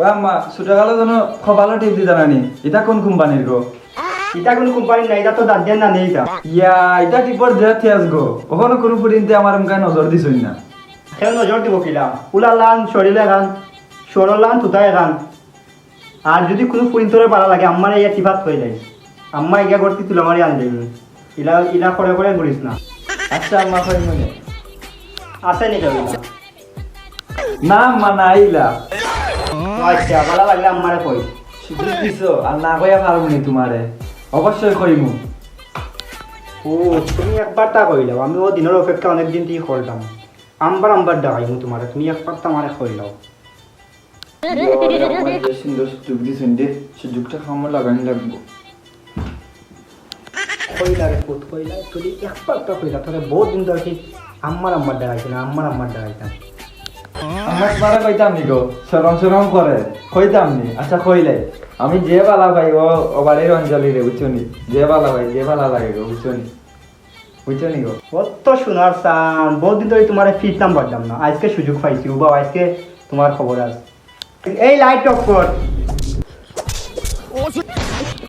ও আম্মা ছোটকালে যেন খবালো টিপ দিতা নানি এটা কোন কোম্পানির গো? এটা কোনো কোম্পানি না এটা তো না নেই এটা। ইয়া এটা টিপর দেয়া থিয়াস গো। ওখানে কোনো আমার নজর দিছই না। নজর দিব কিলা? উলা লান শরীরে গান সরল লান তুতায় গান। আর যদি কোনো পুরিন্তরে পারা লাগে আমার ইয়া টিফাত হয়ে যায়। আম্মা ইয়া করতে তুলে মারি আন যাবি ইলা ইলা করে করে করিস না। আচ্ছা আম্মা কই মনে আছে নি না আইলা আচ্ছা ভালো লাগলে আম্মারে কই। সুযোগ দিছো? আর না কইয়া পারব নি তোমারে। অবশ্যই কইমু। ও তুমি একবার তা কইলাও। আমি ও দিনের অপেক্ষা অনেক দিন থেকে করলাম আমবার আমবার ডাকাইমু তোমারে। তুমি একবার তা আমারে কইলাও। যে সুন্দর সুযোগ দিছেন দে সুযোগটা লাগানি লাগবো। কইলা রে পুত কইলা। তুই একবার তা কইলা। তোরে বহুত দিন ধরে কি আম্মার আম্মার ডাকাইছে না আম্মার আম্মার ডাকাইতাম আমার কইতাম নি গো সরম সরম করে কইতাম নি। আচ্ছা কইলে আমি যে বালা ভাই ও ও বাড়ির অঞ্জলি রে বুঝছ নি? যে বালা ভাই যে বালা লাগে গো বুঝছ নি? বুঝছ নি গো? কত শোনার চান বহুত দিন ধরে তোমার ফিরতাম পারতাম না। আজকে সুযোগ পাইছি উবা আজকে তোমার খবর আছে। এই লাইট অফ কর।